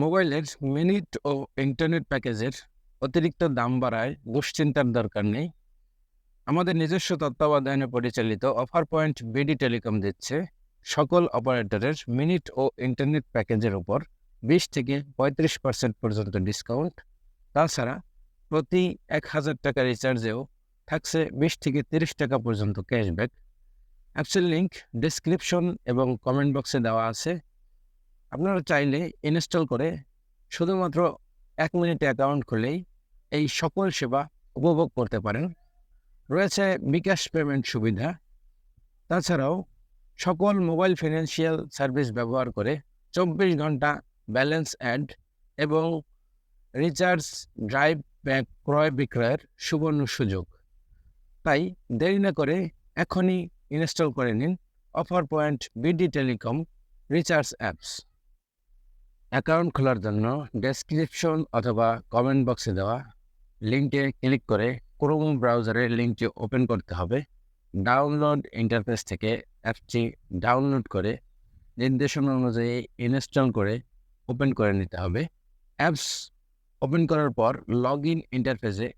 মোবাইলের মিনিট ও ইন্টারনেট প্যাকেজের অতিরিক্ত দাম বাড়ায় দুশ্চিন্তার দরকার নেই। আমাদের নিজস্ব তত্ত্বাবধানে পরিচালিত অফার পয়েন্ট বিডি টেলিকম দিচ্ছে। সকল অপারেটরের মিনিট ও ইন্টারনেট প্যাকেজের উপর বিশ থেকে পঁয়ত্রিশ পার্সেন্ট পর্যন্ত ডিসকাউন্ট তাছাড়া প্রতি এক হাজার টাকা রিচার্জেও থাকছে বিশ থেকে তিরিশ টাকা পর্যন্ত ক্যাশব্যাক অ্যাপসের লিঙ্ক ডিসক্রিপশন এবং কমেন্ট বক্সে দেওয়া আছে। আপনারা চাইলে ইনস্টল করে শুধুমাত্র এক মিনিটে অ্যাকাউন্ট খুলেই এই সকল সেবা উপভোগ করতে পারেন। রয়েছে বিকাশ পেমেন্ট সুবিধা। তাছাড়াও সকল মোবাইল ফিনান্সিয়াল সার্ভিস ব্যবহার করে চব্বিশ ঘণ্টা ব্যালেন্স অ্যাড এবং রিচার্জ ড্রাইভ ব্যাক ক্রয় বিক্রয়ের সুবর্ণ সুযোগ। তাই দেরি না করে এখনই ইনস্টল করে নিন। Offer point BD telecom recharge apps account খোলার জন্য ডেসক্রিপশন অথবা কমেন্ট বক্সে দেওয়া লিঙ্কে ক্লিক করে ক্রোম ব্রাউজারে লিঙ্কটি ওপেন করতে হবে। ডাউনলোড ইন্টারফেস থেকে অ্যাপটি ডাউনলোড করে নির্দেশনা অনুযায়ী ইনস্টল করে ওপেন করে নিতে হবে। অ্যাপস ওপেন করার পর লগ ইন ইন্টারফেসে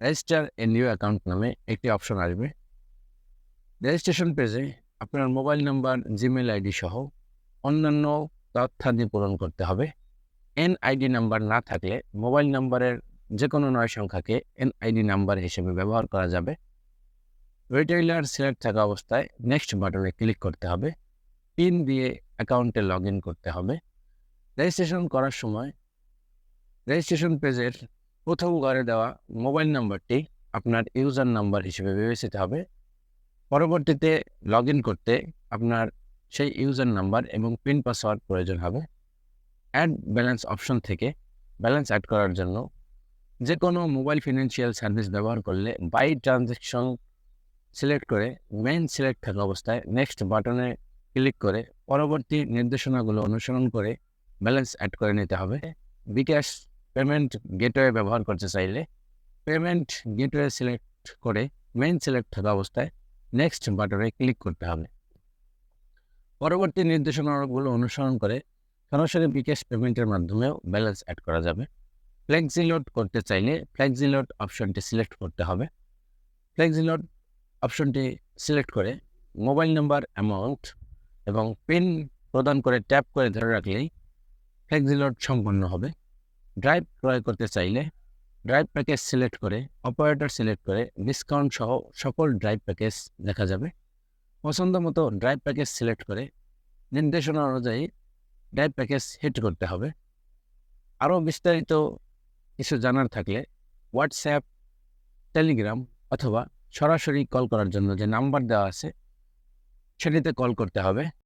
রেজিস্টার এ নিউ অ্যাকাউন্ট নামে একটি অপশন আসবে। রেজিস্ট্রেশন পেজে আপনার মোবাইল নাম্বার জিমেল আইডি সহ অন্যান্য তথ্যাদি পূরণ করতে হবে। এনআইডি নাম্বার না থাকলে মোবাইল নাম্বারের যে কোনো নয় সংখ্যাকে এনআইডি নাম্বার হিসেবে ব্যবহার করা যাবে। রিটেইলার সিলেক্ট থাকা অবস্থায় নেক্সট বাটনে ক্লিক করতে হবে। পিন দিয়ে অ্যাকাউন্টে লগ করতে হবে। রেজিস্ট্রেশন করার সময় রেজিস্ট্রেশন পেজের প্রথম ঘরে দেওয়া মোবাইল নাম্বারটি আপনার ইউজার নাম্বার হিসেবে বিবেচিত হবে। পরবর্তীতে লগ করতে আপনার সেই ইউজার নাম্বার এবং পিন পাসওয়ার্ড প্রয়োজন হবে। অ্যাড ব্যালেন্স অপশন থেকে ব্যালেন্স অ্যাড করার জন্য যে কোনো মোবাইল ফিনান্সিয়াল সার্ভিস ব্যবহার করলে বাই ট্রানজ্যাকশন সিলেক্ট করে মেন সিলেক্ট থাকা অবস্থায় নেক্সট বাটনে ক্লিক করে পরবর্তী নির্দেশনাগুলো অনুসরণ করে ব্যালেন্স অ্যাড করে নিতে হবে। বিকাশ পেমেন্ট গেটওয়ে ব্যবহার করতে চাইলে পেমেন্ট গেটওয়ে সিলেক্ট করে মেন সিলেক্ট থাকা অবস্থায় নেক্সট বাটনে ক্লিক করতে হবে। পরবর্তী নির্দেশনাগুলো অনুসরণ করে সরাসরি বিকাশ পেমেন্টের মাধ্যমেও ব্যালেন্স অ্যাড করা যাবে। ফ্লেক্সিলোড করতে চাইলে ফ্লেক্সিলোড অপশনটি সিলেক্ট করতে হবে। ফ্লেক্সিলোড অপশনটি সিলেক্ট করে মোবাইল নাম্বার, অ্যামাউন্ট এবং পিন প্রদান করে ট্যাপ করে ধরে রাখলেই ফ্লেক্সিলোড সম্পন্ন হবে। ড্রাইভ ক্রয় করতে চাইলে ড্রাইভ প্যাকেজ সিলেক্ট করে অপারেটর সিলেক্ট করে ডিসকাউন্ট সহ সকল ড্রাইভ প্যাকেজ দেখা যাবে। পছন্দ মতো ড্রাইভ প্যাকেজ সিলেক্ট করে নির্দেশনা অনুযায়ী ড্রাইভ প্যাকেজ হিট করতে হবে। আরও বিস্তারিত কিছু জানার থাকলে হোয়াটসঅ্যাপ টেলিগ্রাম অথবা সরাসরি কল করার জন্য যে নাম্বার দেওয়া আছে, সেটিতে কল করতে হবে।